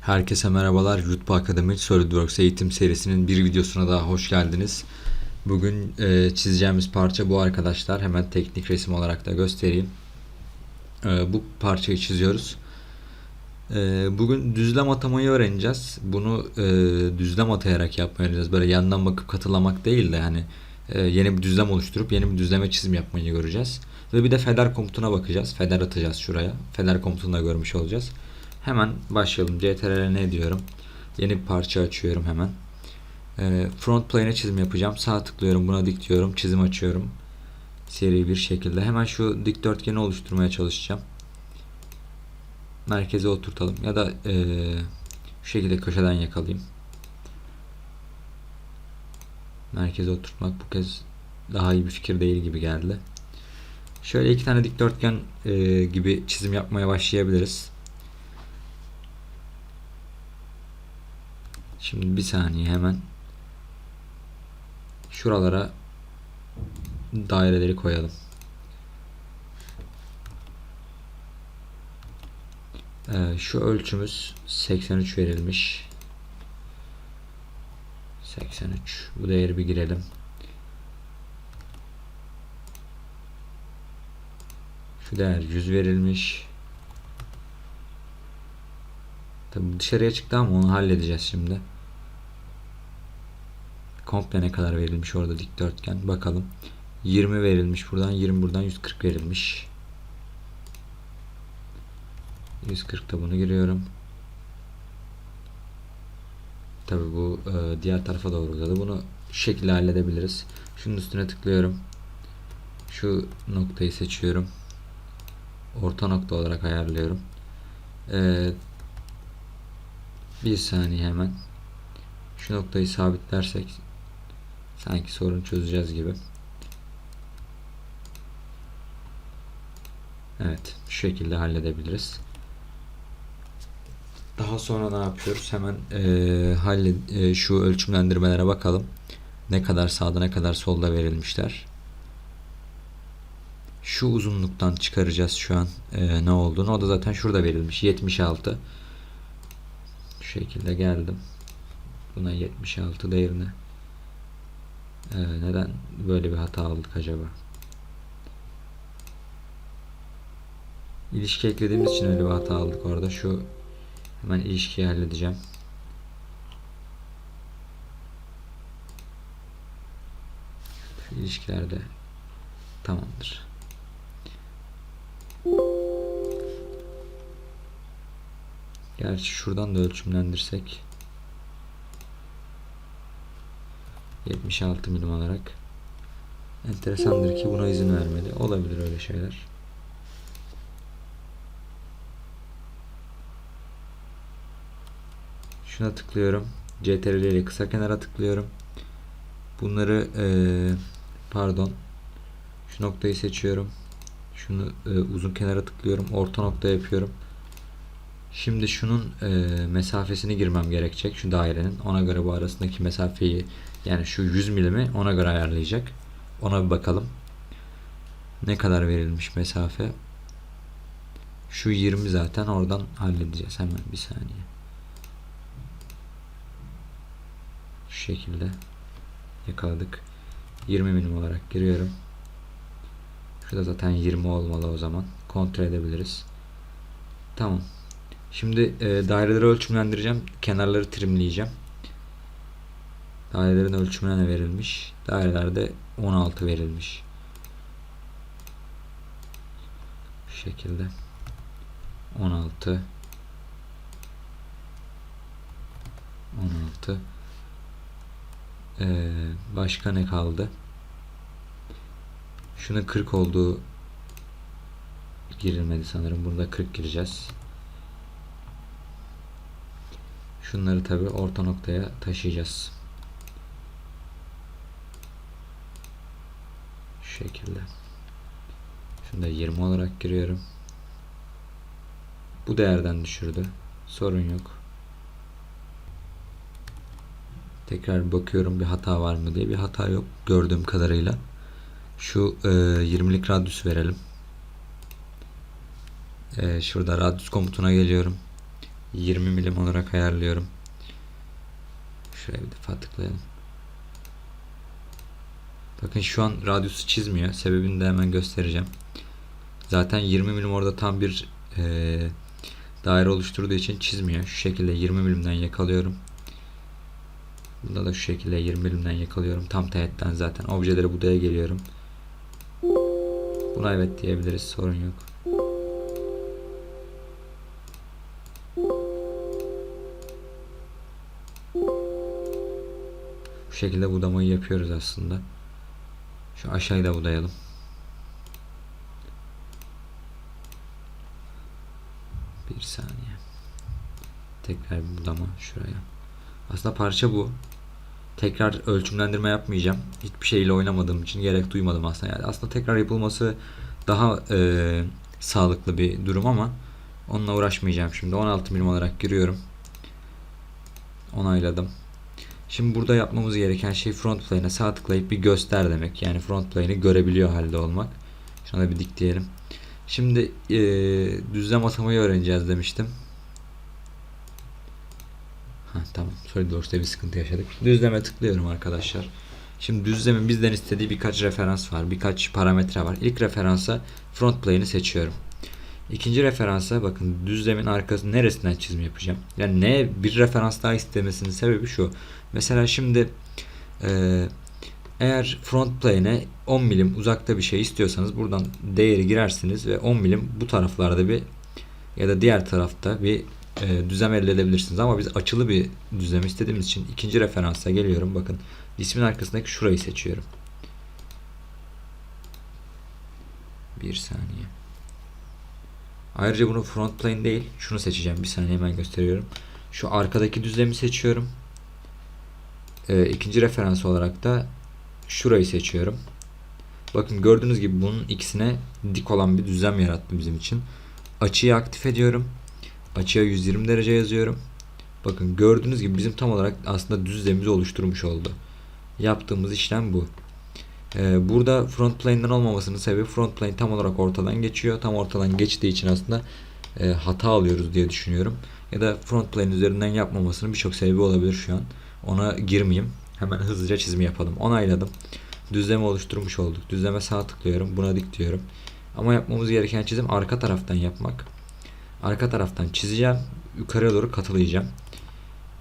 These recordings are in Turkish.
Herkese merhabalar. YouTube Akademi SolidWorks eğitim serisinin bir videosuna daha hoş geldiniz. Bugün e, çizeceğimiz parça bu arkadaşlar. Hemen teknik resim olarak da göstereyim. E, bu parçayı çiziyoruz. E, bugün düzlem atamayı öğreneceğiz. Bunu e, düzlem atayarak yapmayı öğreneceğiz. Böyle yandan bakıp katılamak değil de hani e, yeni bir düzlem oluşturup yeni bir düzleme çizim yapmayı göreceğiz. Ve bir de feder komutuna bakacağız. Feder atacağız şuraya. Feder komutunu da görmüş olacağız. Hemen başlayalım. CTRL ne diyorum? Yeni bir parça açıyorum hemen. Ee, front plane'e çizim yapacağım. Sağ tıklıyorum. Buna dik diyorum. Çizim açıyorum. Seri bir şekilde. Hemen şu dikdörtgeni oluşturmaya çalışacağım. Merkeze oturtalım. Ya da ee, şu şekilde köşeden yakalayayım. Merkeze oturtmak bu kez daha iyi bir fikir değil gibi geldi. Şöyle iki tane dikdörtgen e, gibi çizim yapmaya başlayabiliriz. Şimdi bir saniye hemen şuralara daireleri koyalım. Ee, şu ölçümüz 83 verilmiş. 83. Bu değeri bir girelim. Şu değer 100 verilmiş. Tabi dışarıya çıktı ama onu halledeceğiz şimdi. Komple ne kadar verilmiş orada dikdörtgen bakalım. 20 verilmiş buradan 20 buradan 140 verilmiş. 140 da bunu giriyorum. Tabi bu e, diğer tarafa doğru uzadı. Bunu şu şekilde halledebiliriz. Şunun üstüne tıklıyorum. Şu noktayı seçiyorum. Orta nokta olarak ayarlıyorum. Ee, bir saniye hemen. Şu noktayı sabitlersek sanki sorun çözeceğiz gibi. Evet, şu şekilde halledebiliriz. Daha sonra ne yapıyoruz? Hemen e, halle, e, şu ölçümlendirmelere bakalım. Ne kadar sağda ne kadar solda verilmişler. Şu uzunluktan çıkaracağız şu an e, ne olduğunu. O da zaten şurada verilmiş. 76 şu şekilde geldim. Buna 76 değerine. Ee, neden böyle bir hata aldık acaba? İlişki eklediğimiz için öyle bir hata aldık orada. Şu hemen ilişkiyi halledeceğim. Şu ilişkilerde tamamdır. Gerçi şuradan da ölçümlendirsek 76 milim alarak enteresandır ki buna izin vermedi. Olabilir öyle şeyler. Şuna tıklıyorum. CTRL ile kısa kenara tıklıyorum. Bunları ee, pardon şu noktayı seçiyorum. Şunu e, uzun kenara tıklıyorum. Orta nokta yapıyorum. Şimdi şunun e, mesafesini girmem gerekecek. Şu dairenin. Ona göre bu arasındaki mesafeyi yani şu 100 milimi ona göre ayarlayacak. Ona bir bakalım. Ne kadar verilmiş mesafe? Şu 20 zaten oradan halledeceğiz. Hemen bir saniye. Şu şekilde yakaladık. 20 milim olarak giriyorum. Şurada zaten 20 olmalı o zaman. Kontrol edebiliriz. Tamam. Şimdi e, daireleri ölçümlendireceğim. Kenarları trimleyeceğim. Dairelerin ölçümüne ne verilmiş? Dairelerde 16 verilmiş. Şu şekilde. 16 16 ee, başka ne kaldı? Şunun 40 olduğu girilmedi sanırım. Burada 40 gireceğiz. Şunları tabi orta noktaya taşıyacağız. Şu şekilde. Şunu da 20 olarak giriyorum. Bu değerden düşürdü. Sorun yok. Tekrar bakıyorum bir hata var mı diye. Bir hata yok gördüğüm kadarıyla. Şu e, 20'lik radyus verelim. E, şurada radyus komutuna geliyorum. 20 milim olarak ayarlıyorum. Şuraya bir defa tıklayalım. Bakın şu an radyusu çizmiyor. Sebebini de hemen göstereceğim. Zaten 20 milim orada tam bir e, daire oluşturduğu için çizmiyor. Şu şekilde 20 milimden yakalıyorum. Bunda da şu şekilde 20 milimden yakalıyorum. Tam teğetten zaten. Objeleri budaya geliyorum. Buna evet diyebiliriz. Sorun yok. Şekilde budamayı yapıyoruz aslında. Şu aşağıyı da budayalım. Bir saniye. Tekrar bir budama şuraya. Aslında parça bu. Tekrar ölçümlendirme yapmayacağım. Hiçbir şeyle oynamadığım için gerek duymadım aslında. Yani aslında tekrar yapılması daha e, sağlıklı bir durum ama onunla uğraşmayacağım şimdi. 16 milim olarak giriyorum. Onayladım. Şimdi burada yapmamız gereken şey front plane'e sağ tıklayıp bir göster demek. Yani front plane'i görebiliyor halde olmak. Şuna bir dik diyelim. Şimdi e, düzlem atamayı öğreneceğiz demiştim. Ha, tamam. SolidWorks'te bir sıkıntı yaşadık. Düzleme tıklıyorum arkadaşlar. Şimdi düzlemin bizden istediği birkaç referans var. Birkaç parametre var. İlk referansa front plane'i seçiyorum. İkinci referansa bakın düzlemin arkası neresinden çizim yapacağım. Yani ne bir referans daha istemesinin sebebi şu. Mesela şimdi e, eğer front plane'e 10 milim uzakta bir şey istiyorsanız buradan değeri girersiniz ve 10 milim bu taraflarda bir ya da diğer tarafta bir e, düzlem elde edebilirsiniz. Ama biz açılı bir düzlem istediğimiz için ikinci referansa geliyorum. Bakın ismin arkasındaki şurayı seçiyorum. Bir saniye. Ayrıca bunu front plane değil. Şunu seçeceğim. Bir saniye hemen gösteriyorum. Şu arkadaki düzlemi seçiyorum. Ee, ikinci referans olarak da şurayı seçiyorum. Bakın gördüğünüz gibi bunun ikisine dik olan bir düzlem yarattı bizim için. Açıyı aktif ediyorum. Açıya 120 derece yazıyorum. Bakın gördüğünüz gibi bizim tam olarak aslında düzlemimizi oluşturmuş oldu. Yaptığımız işlem bu. Ee, burada front plane'den olmamasının sebebi front plane tam olarak ortadan geçiyor. Tam ortadan geçtiği için aslında e, hata alıyoruz diye düşünüyorum. Ya da front plane üzerinden yapmamasının birçok sebebi olabilir şu an. Ona girmeyeyim. Hemen hızlıca çizimi yapalım. Onayladım. Düzleme oluşturmuş olduk. Düzleme sağ tıklıyorum. Buna dik diyorum. Ama yapmamız gereken çizim arka taraftan yapmak. Arka taraftan çizeceğim. Yukarıya doğru katılayacağım.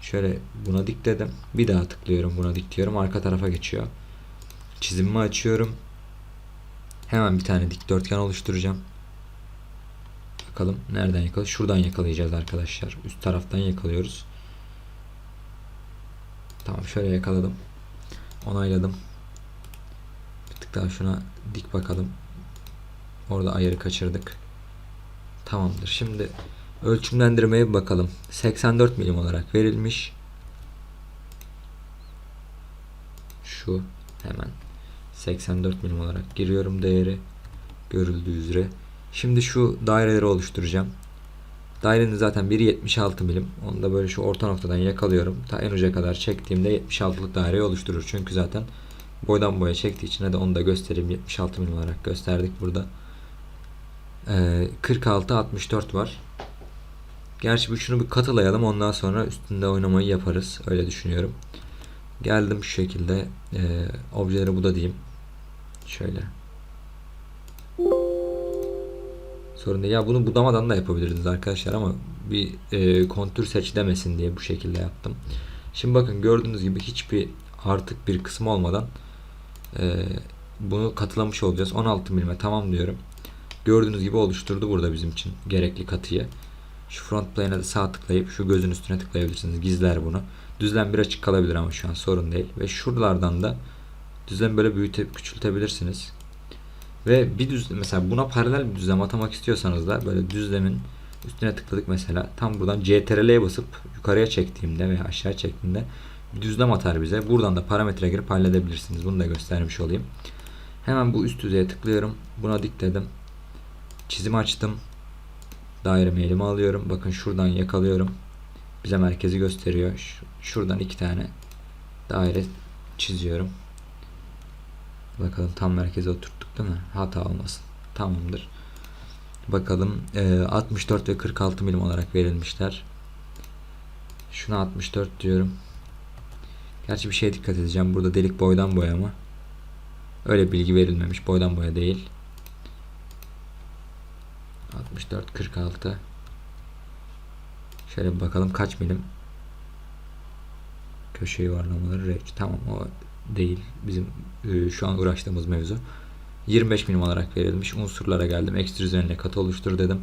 Şöyle buna dik dedim. Bir daha tıklıyorum. Buna dik diyorum. Arka tarafa geçiyor. Çizimimi açıyorum. Hemen bir tane dikdörtgen oluşturacağım. Bakalım nereden yakalıyoruz? Şuradan yakalayacağız arkadaşlar. Üst taraftan yakalıyoruz. Tamam şöyle yakaladım. Onayladım. Bir tık daha şuna dik bakalım. Orada ayarı kaçırdık. Tamamdır. Şimdi ölçümlendirmeye bakalım. 84 milim olarak verilmiş. Şu hemen 84 milim olarak giriyorum değeri görüldüğü üzere. Şimdi şu daireleri oluşturacağım. Dairenin zaten biri 76 milim. Onu da böyle şu orta noktadan yakalıyorum. Ta en uca kadar çektiğimde 76'lık daireyi oluşturur. Çünkü zaten boydan boya çektiği için de onu da göstereyim. 76 milim olarak gösterdik burada. Ee, 46 64 var. Gerçi bu şunu bir katılayalım ondan sonra üstünde oynamayı yaparız. Öyle düşünüyorum. Geldim şu şekilde. E, objeleri bu da diyeyim. Şöyle. Sorun değil. Ya bunu budamadan da yapabilirdiniz arkadaşlar ama bir e, kontür seç demesin diye bu şekilde yaptım. Şimdi bakın gördüğünüz gibi hiçbir artık bir kısım olmadan e, bunu katılamış olacağız. 16 milime tamam diyorum. Gördüğünüz gibi oluşturdu burada bizim için gerekli katıyı. Şu front plane'e de sağ tıklayıp şu gözün üstüne tıklayabilirsiniz. Gizler bunu. Düzlem bir açık kalabilir ama şu an sorun değil. Ve şuralardan da düzlem böyle büyüte küçültebilirsiniz. Ve bir düz mesela buna paralel bir düzlem atamak istiyorsanız da böyle düzlemin üstüne tıkladık mesela tam buradan CTRL'ye basıp yukarıya çektiğimde veya aşağı çektiğimde bir düzlem atar bize. Buradan da parametre girip halledebilirsiniz. Bunu da göstermiş olayım. Hemen bu üst düzeye tıklıyorum. Buna dik dedim. Çizim açtım. Dairemi elime alıyorum. Bakın şuradan yakalıyorum. Bize merkezi gösteriyor. Şuradan iki tane daire çiziyorum. Bakalım tam merkeze oturttuk değil mi? Hata olmasın. Tamamdır. Bakalım 64 ve 46 milim olarak verilmişler. Şuna 64 diyorum. Gerçi bir şeye dikkat edeceğim. Burada delik boydan boya mı? Öyle bilgi verilmemiş. Boydan boya değil. 64 46 Şöyle bir bakalım kaç milim köşe yuvarlamaları reç. Tamam o değil. Bizim e, şu an uğraştığımız mevzu. 25 milim olarak verilmiş. Unsurlara geldim. Ekstra üzerine katı oluştur dedim.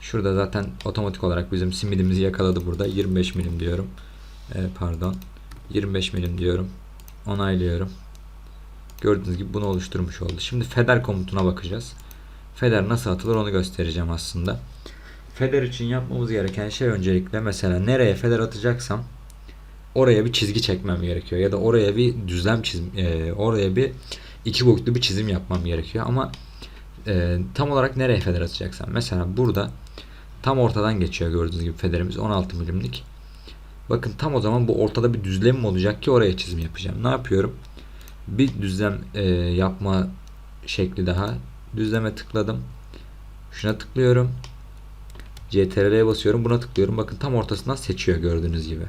Şurada zaten otomatik olarak bizim simidimizi yakaladı burada. 25 milim diyorum. E, pardon. 25 milim diyorum. Onaylıyorum. Gördüğünüz gibi bunu oluşturmuş oldu. Şimdi feder komutuna bakacağız. Feder nasıl atılır onu göstereceğim aslında. Feder için yapmamız gereken şey öncelikle mesela nereye feder atacaksam oraya bir çizgi çekmem gerekiyor ya da oraya bir düzlem çizim e, oraya bir iki boyutlu bir çizim yapmam gerekiyor. Ama e, tam olarak nereye feder atacaksam. Mesela burada tam ortadan geçiyor gördüğünüz gibi federimiz 16 milimlik. Bakın tam o zaman bu ortada bir düzlemim olacak ki oraya çizim yapacağım? Ne yapıyorum? Bir düzlem e, yapma şekli daha. Düzleme tıkladım. Şuna tıklıyorum. CTRL'ye basıyorum. Buna tıklıyorum. Bakın tam ortasından seçiyor gördüğünüz gibi.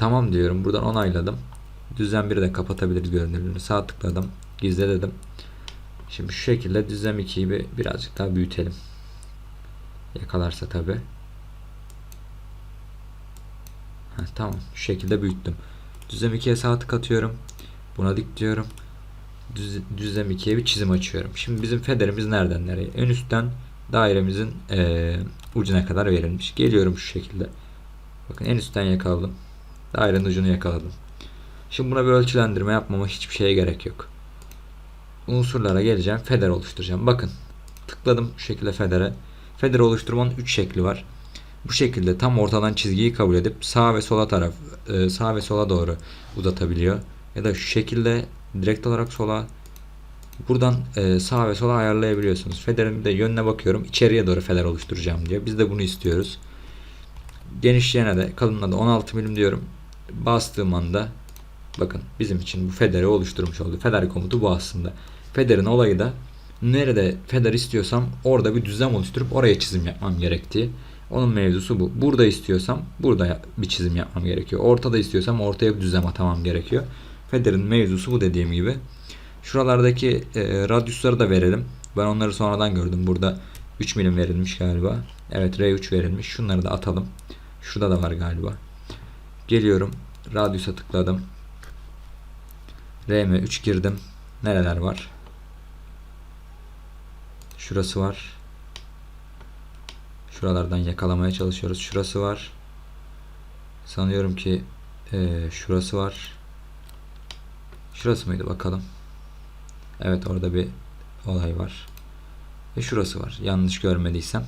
Tamam diyorum. Buradan onayladım. Düzlem 1'i de kapatabiliriz görünürlüğünü. Sağ tıkladım. Gizle dedim. Şimdi şu şekilde düzlem 2'yi bir, birazcık daha büyütelim. Yakalarsa tabi. Tamam. Şu şekilde büyüttüm. Düzlem 2'ye sağ tık atıyorum. Buna dik diyorum. Düz, düzlem 2'ye bir çizim açıyorum. Şimdi bizim federimiz nereden nereye? En üstten dairemizin e, ucuna kadar verilmiş. Geliyorum şu şekilde. Bakın en üstten yakaladım. Dairenin ucunu yakaladım. Şimdi buna bir ölçülendirme yapmama hiçbir şeye gerek yok. Unsurlara geleceğim. Feder oluşturacağım. Bakın tıkladım şu şekilde federe. Feder oluşturmanın 3 şekli var. Bu şekilde tam ortadan çizgiyi kabul edip sağ ve sola taraf e, sağ ve sola doğru uzatabiliyor. Ya da şu şekilde direkt olarak sola Buradan e, sağ ve sola ayarlayabiliyorsunuz. Federin de yönüne bakıyorum. İçeriye doğru feder oluşturacağım diyor. Biz de bunu istiyoruz. Genişliğine de kalınlığına da 16 milim diyorum. Bastığım anda bakın bizim için bu federi oluşturmuş oldu. Feder komutu bu aslında. Federin olayı da nerede feder istiyorsam orada bir düzlem oluşturup oraya çizim yapmam gerektiği. Onun mevzusu bu. Burada istiyorsam burada bir çizim yapmam gerekiyor. Ortada istiyorsam ortaya bir düzlem atamam gerekiyor. Federin mevzusu bu dediğim gibi. Şuralardaki e, radyusları da verelim. Ben onları sonradan gördüm. Burada 3 milim verilmiş galiba. Evet R3 verilmiş. Şunları da atalım. Şurada da var galiba. Geliyorum. Radyusa tıkladım. RM3 girdim. Nereler var? Şurası var. Şuralardan yakalamaya çalışıyoruz. Şurası var. Sanıyorum ki e, şurası var. Şurası mıydı bakalım. Evet orada bir olay var. Ve şurası var. Yanlış görmediysem.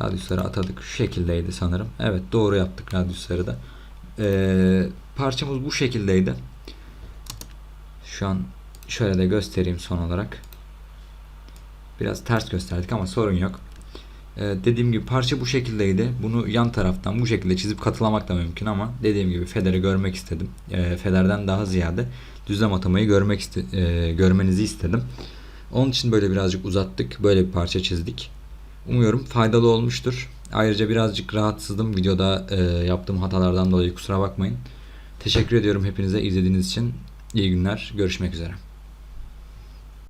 Radyusları atadık. Şu şekildeydi sanırım. Evet doğru yaptık radyusları da. Ee, parçamız bu şekildeydi. Şu an şöyle de göstereyim son olarak. Biraz ters gösterdik ama sorun yok. Ee, dediğim gibi parça bu şekildeydi. Bunu yan taraftan bu şekilde çizip katılamak da mümkün ama dediğim gibi Feder'i görmek istedim. Ee, Feder'den daha ziyade düzlem atamayı görmek iste e, görmenizi istedim. Onun için böyle birazcık uzattık. Böyle bir parça çizdik. Umuyorum faydalı olmuştur. Ayrıca birazcık rahatsızdım. Videoda e, yaptığım hatalardan dolayı kusura bakmayın. Teşekkür ediyorum hepinize izlediğiniz için. İyi günler. Görüşmek üzere.